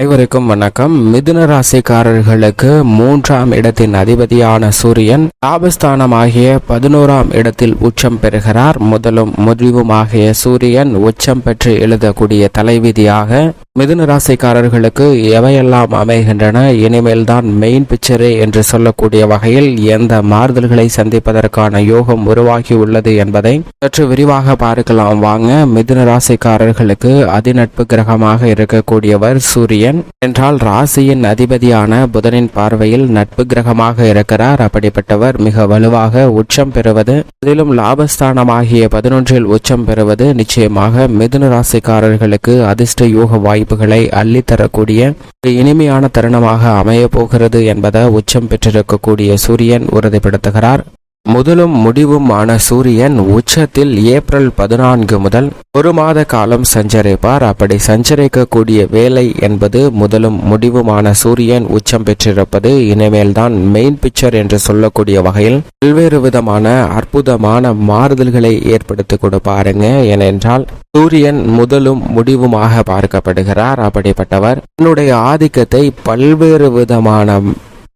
அனைவருக்கும் வணக்கம். மிதுன ராசிக்காரர்களுக்கு மூன்றாம் இடத்தின் அதிபதியான சூரியன் லாபஸ்தானமாகிய பதினோராம் இடத்தில் உச்சம் பெறுகிறார். முதலும் முடிவுமாகிய சூரியன் உச்சம் பெற்று எழுதக்கூடிய தலைவிதியாக மிதுன ராசிக்காரர்களுக்கு எவையெல்லாம் அமைகின்றன? இனிமேல் தான் மெயின் பிக்சரே என்று சொல்லக்கூடிய வகையில் எந்த மாறுதல்களை சந்திப்பதற்கான யோகம் உருவாகி உள்ளது என்பதை சற்று விரிவாக பார்க்கலாம். வாங்க மிதுன ராசிக்காரர்களுக்கு அதிநட்பு கிரகமாக இருக்கக்கூடியவர் சூரியன். என்றால் ராசியின் அதிபதியான புதனின் பார்வையில் நட்பு கிரகமாக இருக்கிறார். அப்படிப்பட்டவர் மிக வலுவாக உச்சம் பெறுவது அதிலும் லாபஸ்தானமாகிய பதினொன்றில் உச்சம் பெறுவது நிச்சயமாக மிதுன ராசிக்காரர்களுக்கு அதிர்ஷ்ட யோக வாய்ப்பு வாய்ப்புகளை அள்ளித்தரக்கூடிய ஒரு இனிமையான தருணமாக அமையப் போகிறது என்பதை உச்சம் பெற்றிருக்கக்கூடிய சூரியன் உறுதிப்படுத்துகிறார். முதலும் முடிவுமான சூரியன் உச்சத்தில் ஏப்ரல் பதினான்கு முதல் ஒரு மாத காலம் சஞ்சரிப்பார். அப்படி சஞ்சரிக்கக்கூடிய வேலை என்பது முதலும் முடிவுமான சூரியன் உச்சம் பெற்றிருப்பது. இனிமேல்தான் மெயின் பிக்சர் என்று சொல்லக்கூடிய வகையில் பல்வேறு விதமான அற்புதமான மாறுதல்களை ஏற்படுத்தி கொடுப்பாருங்க. ஏனென்றால் சூரியன் முதலும் முடிவுமாக பார்க்கப்படுகிறார். அப்படிப்பட்டவர் தன்னுடைய ஆதிக்கத்தை பல்வேறு விதமான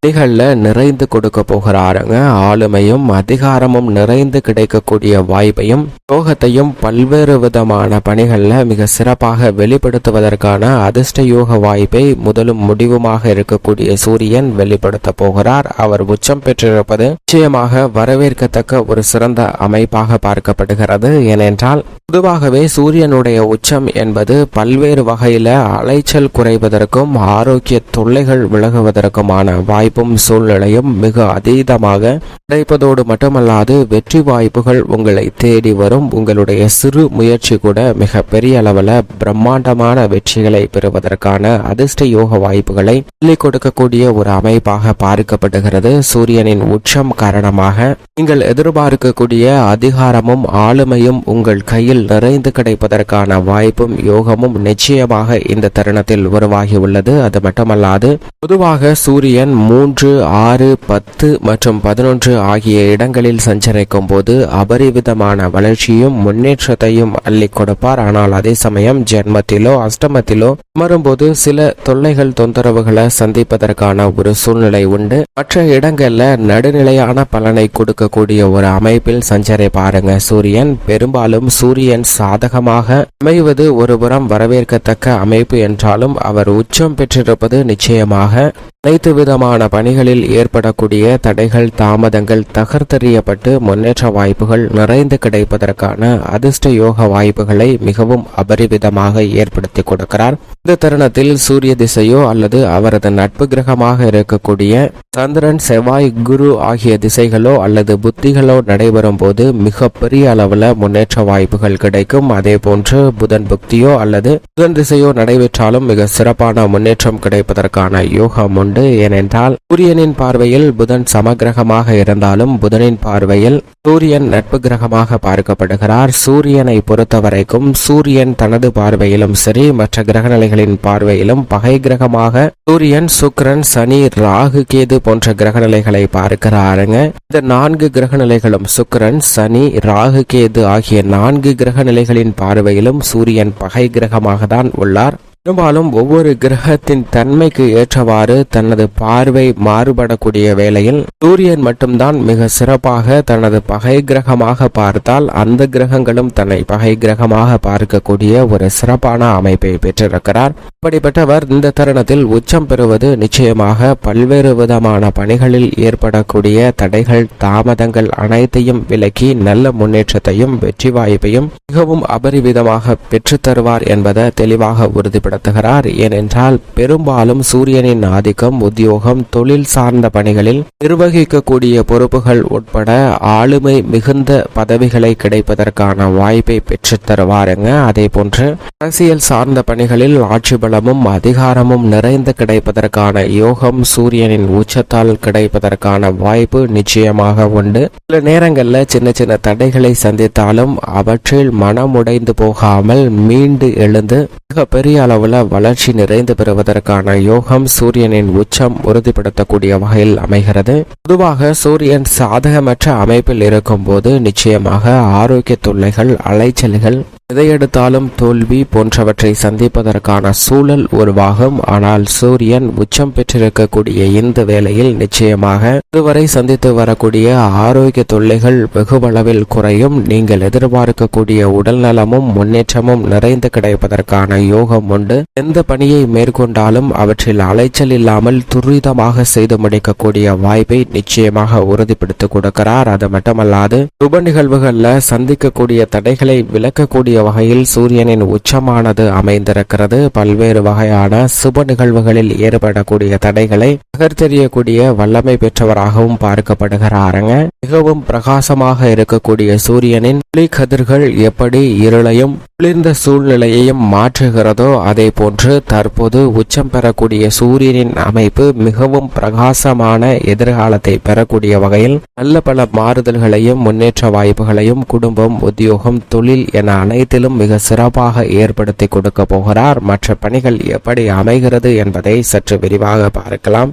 பணிகளில் நிறைந்து கொடுக்க போகிறாருங்க. ஆளுமையும் அதிகாரமும் நிறைந்து கிடைக்கக்கூடிய வாய்ப்பையும் யோகத்தையும் பல்வேறு விதமான பணிகளில் மிக சிறப்பாக வெளிப்படுத்துவதற்கான அதிர்ஷ்ட யோக வாய்ப்பை முதலும் முடிவுமாக இருக்கக்கூடிய சூரியன் வெளிப்படுத்த போகிறார். அவர் உச்சம் பெற்றிருப்பது நிச்சயமாக வரவேற்கத்தக்க ஒரு சிறந்த அமைப்பாக பார்க்கப்படுகிறது. ஏனென்றால் பொதுவாகவே சூரியனுடைய உச்சம் என்பது பல்வேறு வகையில அலைச்சல் குறைவதற்கும் ஆரோக்கிய தொல்லைகள் விலகுவதற்குமான வாய்ப்பு வாய்ப்பும் சூழ்நிலையும் மிக அதீதமாக கிடைப்பதோடு மட்டுமல்லாது வெற்றி வாய்ப்புகள் உங்களை தேடி வரும். உங்களுடைய சிறு முயற்சி கூட மிக பெரிய அளவில் பிரம்மாண்டமான வெற்றிகளை பெறுவதற்கான அதிர்ஷ்ட யோக வாய்ப்புகளை சொல்லிக் கொடுக்கக்கூடிய ஒரு அமைப்பாக பார்க்கப்படுகிறது. சூரியனின் உச்சம் காரணமாக நீங்கள் எதிர்பார்க்கக்கூடிய அதிகாரமும் ஆளுமையும் உங்கள் கையில் நிறைந்து கிடைப்பதற்கான வாய்ப்பும் யோகமும் நிச்சயமாக இந்த தருணத்தில் உருவாகி உள்ளது அது மட்டுமல்லாது பொதுவாக சூரியன் மூ மூன்று ஆறு பத்து மற்றும் பதினொன்று ஆகிய இடங்களில் சஞ்சரிக்கும் போது அபரிவிதமான வளர்ச்சியும் முன்னேற்றத்தையும் அள்ளி கொடுப்பார். ஆனால் அதே சமயம் ஜென்மத்திலோ அஷ்டமத்திலோ அமரும்போது சில தொல்லைகள் தொந்தரவுகளை சந்திப்பதற்கான ஒரு சூழ்நிலை உண்டு. மற்ற இடங்கள்ல நடுநிலையான பலனை கொடுக்கக்கூடிய ஒரு அமைப்பில் சஞ்சரை பாருங்க. சூரியன் பெரும்பாலும் சூரியன் சாதகமாக அமைவது ஒருபுறம் வரவேற்கத்தக்க அமைப்பு என்றாலும் அவர் உச்சம் பெற்றிருப்பது நிச்சயமாக அனைத்து விதமான பணிகளில் ஏற்படக்கூடிய தடைகள் தாமதங்கள் தகர்த்தெறியப்பட்டு முன்னேற்ற வாய்ப்புகள் நிறைந்து கிடைப்பதற்கான அதிர்ஷ்ட யோக வாய்ப்புகளை மிகவும் அபரிவிதமாக ஏற்படுத்தி கொடுக்கிறார். இந்த தருணத்தில் சூரிய திசையோ அல்லது அவரது நட்பு கிரகமாக இருக்கக்கூடிய சந்திரன் செவ்வாய் குரு ஆகிய திசைகளோ அல்லது புத்திகளோ நடைபெறும் போது மிக பெரிய அளவுல முன்னேற்ற வாய்ப்புகள் கிடைக்கும். அதே போன்று புதன் புக்தியோ அல்லது புதன் திசையோ நடைபெற்றாலும் மிக சிறப்பான முன்னேற்றம் கிடைப்பதற்கான யோகம் உண்டு. ஏனென்றால் சூரியனின் பார்வையில் புதன் சமகிரகமாக இருந்தாலும் புதனின் பார்வையில் சூரியன் நட்பு கிரகமாக பார்க்கப்படுகிறார். சூரியனை பொறுத்தவரைக்கும் சூரியன் தனது பார்வையிலும் சரி மற்ற கிரகநிலைகளின் பார்வையிலும் பகை கிரகமாக சூரியன் சுக்ரன் சனி ராகு கேது போன்ற கிரகநிலைகளை பார்க்கிறாருங்க. இந்த நான்கு கிரகநிலைகளும் சுக்ரன் சனி ராகு கேது ஆகிய நான்கு கிரகநிலைகளின் பார்வையிலும் சூரியன் பகை கிரகமாக தான் உள்ளார். பெரும்பாலும் ஒவ்வொரு கிரகத்தின் தன்மைக்கு ஏற்றவாறு தனது பார்வை மாறுபடக்கூடிய வேளையில் சூரியன் மட்டும்தான் மிக சிறப்பாக தனது பகை கிரகமாக பார்த்தால் அந்த கிரகங்களும் தன்னை பகை கிரகமாக பார்க்கக்கூடிய ஒரு சிறப்பான அமைப்பை பெற்றிருக்கிறார். இப்படிப்பட்டவர் இந்த தருணத்தில் உச்சம் பெறுவது நிச்சயமாக பல்வேறு விதமான பணிகளில் ஏற்படக்கூடிய தடைகள் தாமதங்கள் அனைத்தையும் விலக்கி நல்ல முன்னேற்றத்தையும் வெற்றி வாய்ப்பையும் மிகவும் அபரிவிதமாக பெற்றுத்தருவார் என்பதை தெளிவாக உறுதிப்பட நடத்துகிறார். ஏனென்றால் பெரும்பாலும் சூரியனின் ஆதிக்கம் உத்தியோகம் தொழில் சார்ந்த பணிகளில் நிர்வகிக்கக்கூடிய பொறுப்புகள் உட்பட ஆளுமை மிகுந்த பதவிகளை கிடைப்பதற்கான வாய்ப்பை பெற்று தருவாருங்க. அதே போன்று அரசியல் சார்ந்த பணிகளில் ஆட்சி பலமும் அதிகாரமும் நிறைந்து கிடைப்பதற்கான யோகம் சூரியனின் உச்சத்தால் கிடைப்பதற்கான வாய்ப்பு நிச்சயமாக உண்டு. சில நேரங்களில் சின்ன சின்ன தடைகளை சந்தித்தாலும் அவற்றில் மனமுடைந்து போகாமல் மீண்டு எழுந்து மிக பெரிய அளவில் வளர்ச்சி நிறைந்து பெறுவதற்கான யோகம் சூரியனின் உச்சம் உறுதிப்படுத்தக்கூடிய வகையில் அமைகிறது. பொதுவாக சூரியன் சாதகமற்ற அமைப்பில் இருக்கும் போது நிச்சயமாக ஆரோக்கிய தொல்லைகள் அலைச்சல்கள் எதையெடுத்தாலும் தோல்வி போன்றவற்றை சந்திப்பதற்கான சூழல் உருவாகும். ஆனால் சூரியன் உச்சம் பெற்றிருக்கக்கூடிய இந்த வேளையில் நிச்சயமாக இதுவரை சந்தித்து வரக்கூடிய ஆரோக்கிய தொல்லைகள் வெகுவளவில் குறையும். நீங்கள் எதிர்பார்க்கக்கூடிய உடல் நலமும் முன்னேற்றமும் நிறைந்து கிடைப்பதற்கான யோகம் உண்டு. எந்த பணியை மேற்கொண்டாலும் அவற்றில் அலைச்சல் இல்லாமல் துரிதமாக செய்து முடிக்கக்கூடிய வாய்ப்பை நிச்சயமாக உறுதிப்படுத்தி கொடுக்கிறார். அது மட்டுமல்லாது சுப நிகழ்வுகள்ல சந்திக்கக்கூடிய தடைகளை விளக்கக்கூடிய வகையில் சூரியனின் உச்சமானது அமைந்திருக்கிறது. பல்வேறு வகையான சுப நிகழ்வுகளில் ஏற்படக்கூடிய தடைகளை நகர்த்தெறியக்கூடிய வல்லமை பெற்றவராகவும் பார்க்கப்படுகிறாருங்க. மிகவும் பிரகாசமாக இருக்கக்கூடிய சூரியனின் ஒளி கதிர்கள் எப்படி இருளையும் குளிர்ந்த சூழ்நிலையையும் மாற்றுகிறதோ அதே போன்று தற்போது உச்சம் பெறக்கூடிய சூரியனின் அமைப்பு மிகவும் பிரகாசமான எதிர்காலத்தை பெறக்கூடிய வகையில் நல்ல பல மாறுதல்களையும் முன்னேற்ற வாய்ப்புகளையும் குடும்பம் உத்தியோகம் தொழில் என அனைத்திலும் மிக சிறப்பாக ஏற்படுத்தி கொடுக்க போகிறார். மற்ற பணிகள் எப்படி அமைகிறது என்பதை சற்று விரிவாக பார்க்கலாம்.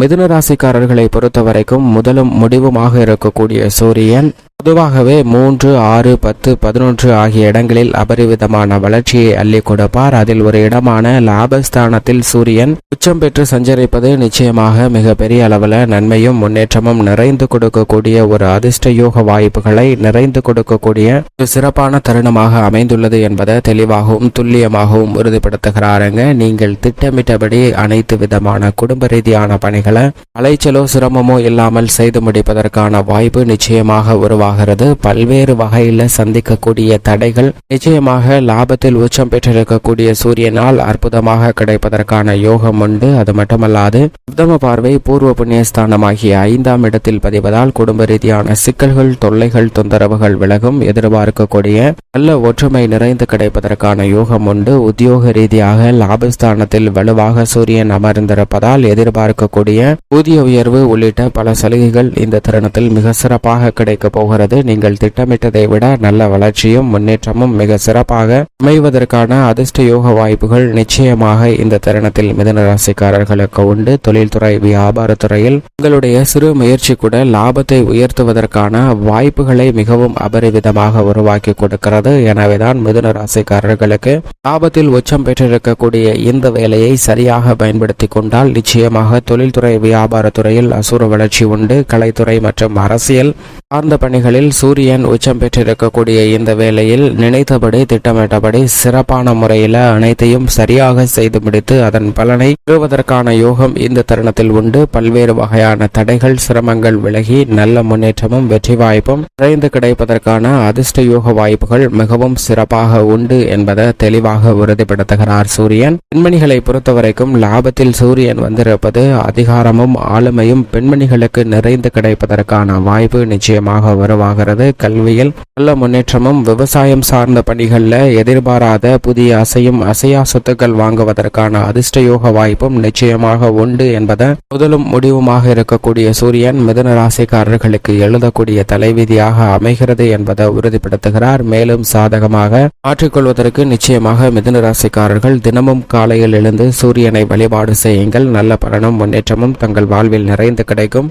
மிதுன ராசிக்காரர்களை பொறுத்தவரைக்கும் முதலும் முடிவுமாக இருக்கக்கூடிய சூரியன் பொதுவாகவே மூன்று ஆறு பத்து பதினொன்று ஆகிய இடங்களில் அபரிவிதமான வளர்ச்சியை அள்ளி கொடுப்பார். அதில் ஒரு இடமான லாபஸ்தானத்தில் சூரியன் உச்சம் பெற்று சஞ்சரிப்பது நிச்சயமாக மிக பெரிய அளவில் நன்மையும் முன்னேற்றமும் நிறைந்து கொடுக்கக்கூடிய ஒரு அதிர்ஷ்ட யோக வாய்ப்புகளை நிறைந்து கொடுக்கக்கூடிய ஒரு சிறப்பான தருணமாக அமைந்துள்ளது என்பதை தெளிவாகவும் துல்லியமாகவும் உறுதிப்படுத்துகிறாருங்க. நீங்கள் திட்டமிட்டபடி அனைத்து விதமான குடும்ப ரீதியான பணிகளை அலைச்சலோ சிரமமோ இல்லாமல் செய்து முடிப்பதற்கான வாய்ப்பு நிச்சயமாக உருவாகும். ஆகிறது பல்வேறு வகையில் சந்திக்கக்கூடிய தடைகள் நிச்சயமாக லாபத்தில் உச்சம் பெற்றிருக்கக்கூடிய சூரியனால் அற்புதமாக கிடைப்பதற்கான யோகம் உண்டு. அது மட்டுமல்லாது உத்தம பார்வை பூர்வ புண்ணியஸ்தானமாகிய ஐந்தாம் இடத்தில் பதிவதால் குடும்ப ரீதியான சிக்கல்கள் தொல்லைகள் தொந்தரவுகள் விலகும். எதிர்பார்க்கக்கூடிய நல்ல ஒற்றுமை நிறைந்து கிடைப்பதற்கான யோகம் உண்டு. உத்தியோக ரீதியாக லாபஸ்தானத்தில் வலுவாக சூரியன் அமர்ந்திருப்பதால் எதிர்பார்க்கக்கூடிய ஊதிய உயர்வு உள்ளிட்ட பல சலுகைகள் இந்த தருணத்தில் மிக சிறப்பாக கிடைக்கப் போகிறது. வருகிறது நீங்கள் திட்டமிட்டதை விட நல்ல வளர்ச்சியும் முன்னேற்றமும் மிக சிறப்பாக அமைவதற்கான அதிர்ஷ்ட யோக வாய்ப்புகள் நிச்சயமாக இந்த தருணத்தில் மிதன ராசிக்காரர்களுக்கு உண்டு. தொழில்துறை வியாபாரத்துறையில் உங்களுடைய சிறு முயற்சி கூட லாபத்தை உயர்த்துவதற்கான வாய்ப்புகளை மிகவும் அபரிவிதமாக உருவாக்கி கொடுக்கிறது. எனவேதான் மிதுன ராசிக்காரர்களுக்கு லாபத்தில் உச்சம் பெற்றிருக்கக்கூடிய இந்த வேலையை சரியாக பயன்படுத்தி கொண்டால் நிச்சயமாக தொழில்துறை வியாபாரத்துறையில் அசுர வளர்ச்சி உண்டு. கலைத்துறை மற்றும் அரசியல் சார்ந்த பணிகள் பணிகளில் சூரியன் உச்சம் பெற்றிருக்கக்கூடிய இந்த வேளையில் நினைத்தபடி திட்டமிட்டபடி சிறப்பான முறையில் அனைத்தையும் சரியாக செய்து முடித்து அதன் பலனை பெறுவதற்கான யோகம் இந்த தருணத்தில் உண்டு. பல்வேறு வகையான தடைகள் சிரமங்கள் விலகி நல்ல முன்னேற்றமும் வெற்றி வாய்ப்பும் நிறைந்து கிடைப்பதற்கான அதிர்ஷ்ட யோக வாய்ப்புகள் மிகவும் சிறப்பாக உண்டு என்பதை தெளிவாக உறுதிப்படுத்துகிறார் சூரியன். பெண்மணிகளை பொறுத்தவரைக்கும் லாபத்தில் சூரியன் வந்திருப்பது அதிகாரமும் ஆளுமையும் பெண்மணிகளுக்கு நிறைந்து கிடைப்பதற்கான வாய்ப்பு நிச்சயமாக உருவாகிறது. கல்வியில் நல்ல முன்னேற்றமும் விவசாயம் சார்ந்த பணிகளில் எதிர்பாராத புதிய அசையும் அசையா சொத்துக்கள் வாங்குவதற்கான அதிர்ஷ்டயோக வாய்ப்பும் நிச்சயமாக உண்டு என்பதை முதலும் முடிவுமாக இருக்கக்கூடிய சூரியன் மிதன ராசிக்காரர்களுக்கு எழுதக்கூடிய தலைவிதியாக அமைகிறது என்பதை உறுதிப்படுத்துகிறார். மேலும் சாதகமாக மாற்றிக்கொள்வதற்கு நிச்சயமாக மிதன ராசிக்காரர்கள் தினமும் காலையில் எழுந்து சூரியனை வழிபாடு செய்யுங்கள். நல்ல பலனும் முன்னேற்றமும் தங்கள் வாழ்வில் நிறைந்து கிடைக்கும்.